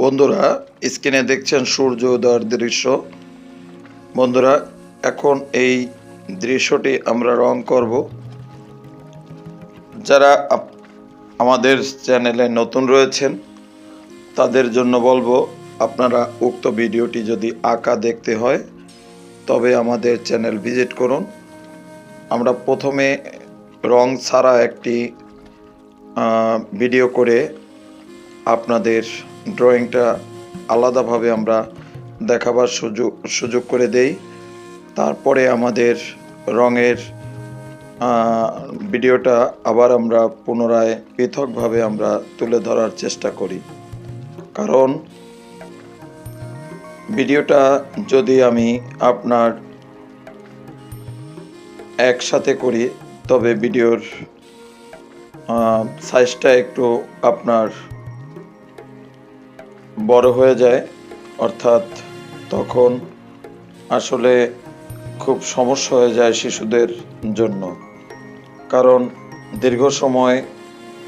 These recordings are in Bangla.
বন্ধুরা, স্ক্রিনে দেখছেন সূর্য উদয়ের দৃশ্য। বন্ধুরা, এখন এই দৃশ্যটি আমরা রং করব। যারা আমাদের চ্যানেলে নতুন রয়েছেন, তাদের জন্য বলব, আপনারা উক্ত ভিডিওটি যদি আঁকা দেখতে হয়, তবে আমাদের চ্যানেল ভিজিট করুন। আমরা প্রথমে রং ছাড়া একটি ভিডিও করে আপনাদের ড্রয়িংটা আলাদাভাবে আমরা দেখাবার সুযোগ সুযোগ করে দেই। তারপরে আমাদের রঙের ভিডিওটা আবার আমরা পুনরায় পৃথকভাবে আমরা তুলে ধরার চেষ্টা করি। কারণ ভিডিওটা যদি আমি আপনার একসাথে করি, তবে ভিডিওর সাইজটা একটু আপনার বড় হয়ে যায়, অর্থাৎ তখন আসলে খুব সমস্যা হয়ে যায় শিশুদের জন্য। কারণ দীর্ঘ সময়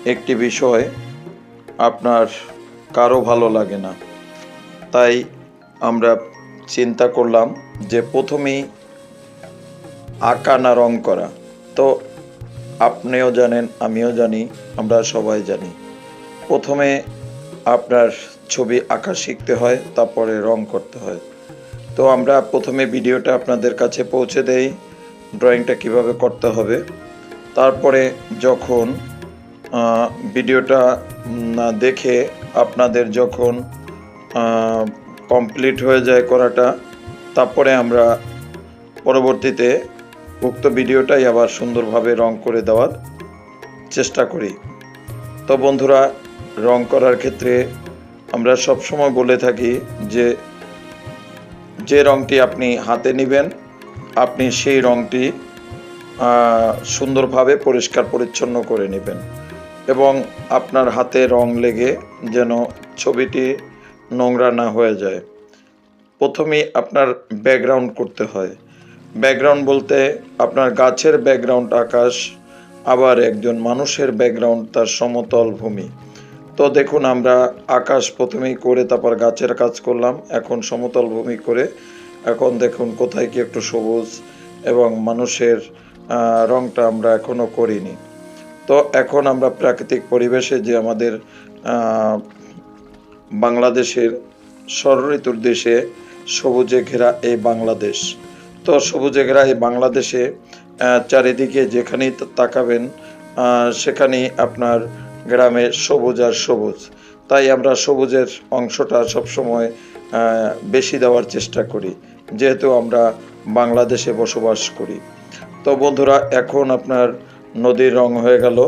একটি বিষয় আপনার কারও ভালো লাগে না। তাই আমরা চিন্তা করলাম যে প্রথমেই আঁকা না রং করা। তো আপনিও জানেন, আমিও জানি, আমরা সবাই জানি। প্রথমে আপনার ছবি আঁকা শিখতে হয়, তারপরে রং করতে হয়। তো আমরা প্রথমে ভিডিওটা আপনাদের কাছে পৌঁছে দেই, ড্রয়িংটা কীভাবে করতে হবে। তারপরে যখন ভিডিওটা দেখে আপনাদের যখন কমপ্লিট হয়ে যায় করাটা, তারপরে আমরা পরবর্তীতে উক্ত ভিডিওটাই আবার সুন্দরভাবে রং করে দেওয়ার চেষ্টা করি। তো বন্ধুরা রং করার ক্ষেত্রে আমরা সব সময় বলে থাকি যে যে রংটি আপনি হাতে নেবেন, আপনি সেই রংটি সুন্দরভাবে পরিষ্কার পরিচ্ছন্ন করে নেবেন এবং আপনার হাতে রং লেগে যেন ছবিটি নোংরা না হয়ে যায়। প্রথমেই আপনার ব্যাকগ্রাউন্ড করতে হয়। ব্যাকগ্রাউন্ড বলতে আপনার গাছের ব্যাকগ্রাউন্ড আকাশ, আবার একজন মানুষের ব্যাকগ্রাউন্ড তার সমতল ভূমি। তো দেখুন, আমরা আকাশ প্রথমেই করে, তারপর গাছের কাজ করলাম। এখন সমতল ভূমি করে, এখন দেখুন কোথায় কি একটু সবুজ এবং মানুষের রংটা আমরা এখনও করিনি। তো এখন আমরা প্রাকৃতিক পরিবেশে যে আমাদের বাংলাদেশের ষড়ঋতুর দেশে সবুজে ঘেরা এই বাংলাদেশ। তো সবুজে ঘেরা এই বাংলাদেশে চারিদিকে যেখানেই তাকাবেন সেখানেই আপনার গ্রামে সবুজ আর সবুজ। তাই আমরা সবুজের অংশটা সবসময় বেশি দেওয়ার চেষ্টা করি। যেহেতু আমরা বাংলাদেশে বসবাস করি। তো বন্ধুরা, এখন আপনার নদীর রং হয়ে গেল,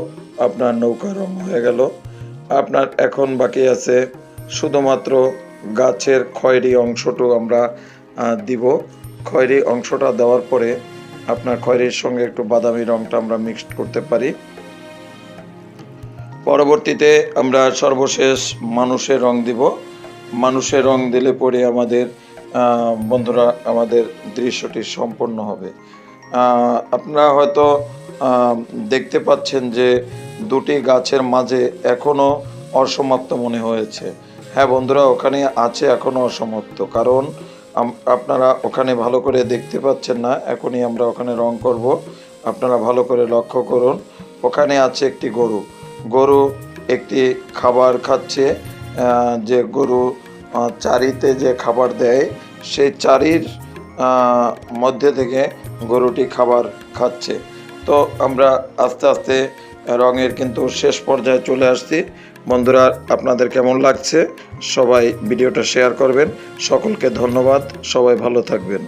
আপনার নৌকা রং হয়ে গেল। আপনার এখন বাকি আছে শুধুমাত্র গাছের খয়েরি অংশটু আমরা দিব। খয়েরি অংশটা দেওয়ার পরে আপনার খয়েরির সঙ্গে একটু বাদামি রংটা আমরা মিক্সড করতে পারি। পরবর্তীতে আমরা সর্বশেষ মানুষের রং দিব। মানুষের রং দিলে পরে আমাদের বন্ধুরা, আমাদের দৃশ্যটি সম্পন্ন হবে। আপনারা হয়তো দেখতে পাচ্ছেন যে দুটি গাছের মাঝে এখনও অসমাপ্ত মনে হয়েছে। হ্যাঁ বন্ধুরা, ওখানে আছে এখনও অসমাপ্ত। কারণ আপনারা ওখানে ভালো করে দেখতে পাচ্ছেন না। এখনই আমরা ওখানে রং করব। আপনারা ভালো করে লক্ষ্য করুন। ওখানে আছে একটি গরু। গরু একটি খাবার খাচ্ছে যে গরু চারিতে যে খাবার দেয়, সেই চারির মধ্যে থেকে গরুটি খাবার খাচ্ছে। তো আমরা আস্তে আস্তে রঙের কিন্তু শেষ পর্যায়ে চলে আসছি। বন্ধুরা, আপনাদের কেমন লাগছে? সবাই ভিডিওটা শেয়ার করবেন। সকলকে ধন্যবাদ। সবাই ভালো থাকবেন।